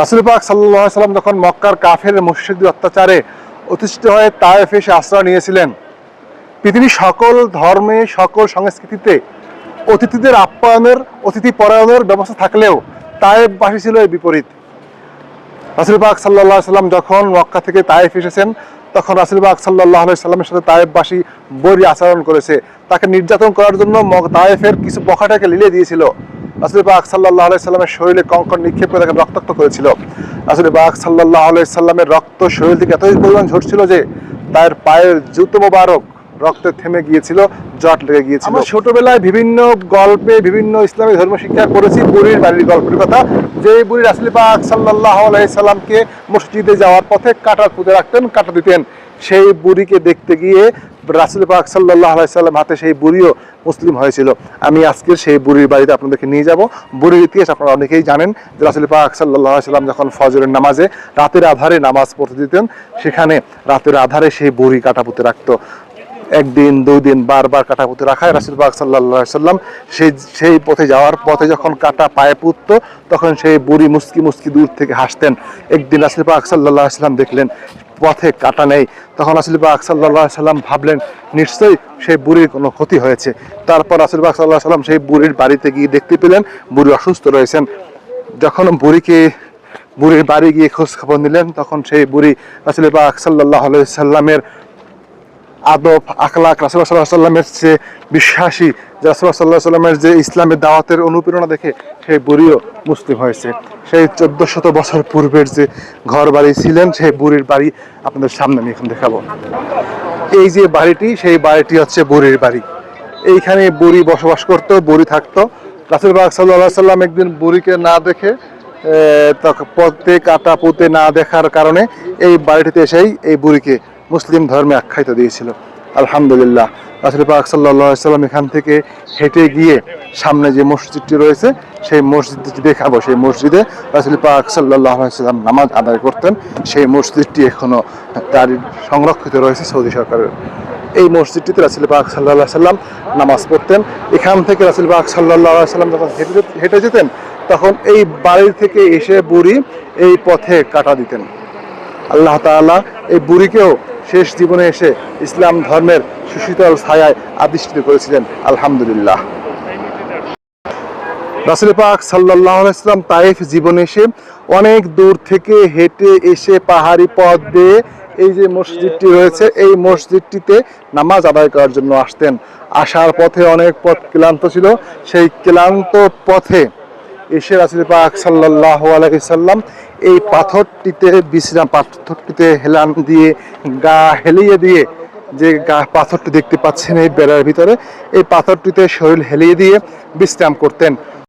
রাসুল পাক সাল্লাহ সাল্লাম যখন মক্কার কাফের মুর্শিদের অত্যাচারে অতিষ্ঠিত হয়ে তায়েফে এসে আশ্রয় নিয়েছিলেন, পৃথিবীর সকল ধর্মে, সকল সংস্কৃতিতে অতিথিদের আপ্যায়নের, অতিথি পরায়ণের ব্যবস্থা থাকলেও তায়েফবাসী ছিল এর বিপরীত। রাসুল পাক সাল্লাহ সাল্লাম যখন মক্কা থেকে তায়েফ এসেছেন, তখন রাসুল পাক সাল্লাহ সাল্লামের সাথে তায়েফবাসী বরি আচরণ করেছে। তাকে নির্যাতন করার জন্য তায়েফের কিছু বখাটাকে লিলিয়ে দিয়েছিল। রাসুল পাক সাল্লাহ সাল্লামের শরীরে কঙ্কর নিক্ষেপ করে তাকে রক্তাক্ত করেছিল। রাসুল পাক সাল্লাহ সাল্লামের রক্ত শরীর থেকে এতই পরিমাণ ঝরছিল যে তার পায়ের জুতো মোবারক রক্তে থেমে গিয়েছিল, জট লেগে গিয়েছিল। ছোটবেলায় বিভিন্ন গল্পে বিভিন্ন ইসলামী ধর্ম শিক্ষা করেছি বুড়ির বাড়ির গল্পের কথা। যে বুড়ি রাসুল পাক সাল্লাহ সাল্লামকে মসজিদে যাওয়ার পথে কাটা পুঁতে রাখতেন, কাটা দিতেন। সেই বুড়িকে দেখতে গিয়ে রাসুল পাক সাল্লাহ সাল্লাম হাতে সেই বুড়িও মুসলিম হয়েছিল। আমি আজকে সেই বুড়ির বাড়িতে আপনাদেরকে নিয়ে যাব। বুড়ির ইতিহাস আপনারা অনেকেই জানেন যে রাসুল পাক সাল্লাহ সাল্লাম যখন ফজরের নামাজে রাতের আধারে নামাজ পড়তে দিতেন, সেখানে রাতের আধারে সেই বুড়ি কাটা পুঁতে রাখতো। একদিন দুই দিন বারবার কাটা পুঁতে রাখায় রাসুল পাক সাল্লাহ সাল্লাম সেই সেই পথে যাওয়ার পথে যখন কাটা পায়ে পুঁতত, তখন সেই বুড়ি মুস্কি মুস্কি দূর থেকে হাসতেন। একদিন রাসুল পাক সাল্লাহ সাল্লাম দেখলেন পথে কাটা নেই। তখন আসলিবা পাক সাল্লাহ সাল্লাম ভাবলেন, নিশ্চয়ই সেই বুড়ির কোনো ক্ষতি হয়েছে। তারপর আসলিবা আকসাল্লাহ সাল্লাহ সাল্লাম সেই বুড়ির বাড়িতে গিয়ে দেখতে পেলেন, বুড়ি অসুস্থ রয়েছেন। যখন বুড়িকে, বুড়ির বাড়ি গিয়ে খোঁজ খবর নিলেন, তখন সেই বুড়ি আসলিবা আকসাল্লাহ সাল্লাহ সাল্লামের আদব আখলাক রাসুল্লাহ সাল্লাহ সাল্লামের যে বিশ্বাসী, যে রাসুল্লাহ সাল্লাহ সাল্লামের যে ইসলামের দাওয়াতের অনুপ্রেরণা দেখে সেই বুড়িও মুসলিম হয়েছে। সেই চোদ্দ শত বছর পূর্বের যে ঘর বাড়ি ছিলেন, সেই বুড়ির বাড়ি আপনাদের সামনে আমি এখন দেখাবো। এই যে বাড়িটি, সেই বাড়িটি হচ্ছে বুড়ির বাড়ি। এইখানে বুড়ি বসবাস করতো, বুড়ি থাকতো। রাসুল বাগ সাল্লাহ সাল্লাম একদিন বুড়িকে না দেখে পথে কাটা পুঁতে না দেখার কারণে এই বাড়িটিতে এসেই এই বুড়িকে মুসলিম ধর্মে আখ্যায়িত দিয়েছিল। আলহামদুলিল্লাহ, রাসুল পাক সাল্লাম এখান থেকে হেঁটে গিয়ে সামনে যে মসজিদটি রয়েছে, সেই মসজিদটি দেখাবো। সেই মসজিদে রাসুল পাক সাল্লাহ সাল্লাম নামাজ আদায় করতেন। সেই মসজিদটি এখনও তার সংরক্ষিত রয়েছে সৌদি সরকারের। এই মসজিদটিতে রাসুল পাক সাল্লাহ সাল্লাম নামাজ পড়তেন। এখান থেকে রাসুল পাক সাল্লাহ সাল্লাম যখন হেঁটে হেঁটে যেতেন, তখন এই বাড়ির থেকে এসে বুড়ি এই পথে কাটা দিতেন। আল্লাহ তাআলা এই বুড়িকেও শেষ জীবনে এসে ইসলাম ধর্মের সুশীতল ছায়ায় আদিষ্ঠিত করেছিলেন, আলহামদুলিল্লাহ। রাসুল পাক সাল্লাহ ইসলাম তাইফ জীবনে এসে অনেক দূর থেকে হেঁটে এসে পাহাড়ি পথ দিয়ে এই যে মসজিদটি রয়েছে, এই মসজিদটিতে নামাজ আদায় করার জন্য আসতেন। আসার পথে অনেক পথ ক্লান্ত ছিল, সেই ক্লান্ত পথে এসে রাসুল পাক সাল্লাহ আলাইসাল্লাম এই পাথরটিতে বিশ্রাম পাথরটিতে হেলান দিয়ে, গা হেলিয়ে দিয়ে, যে গা পাথরটি দেখতে পাচ্ছেন এই বেড়ার ভিতরে, এই পাথরটিতে শরীর হেলিয়ে দিয়ে বিশ্রাম করতেন।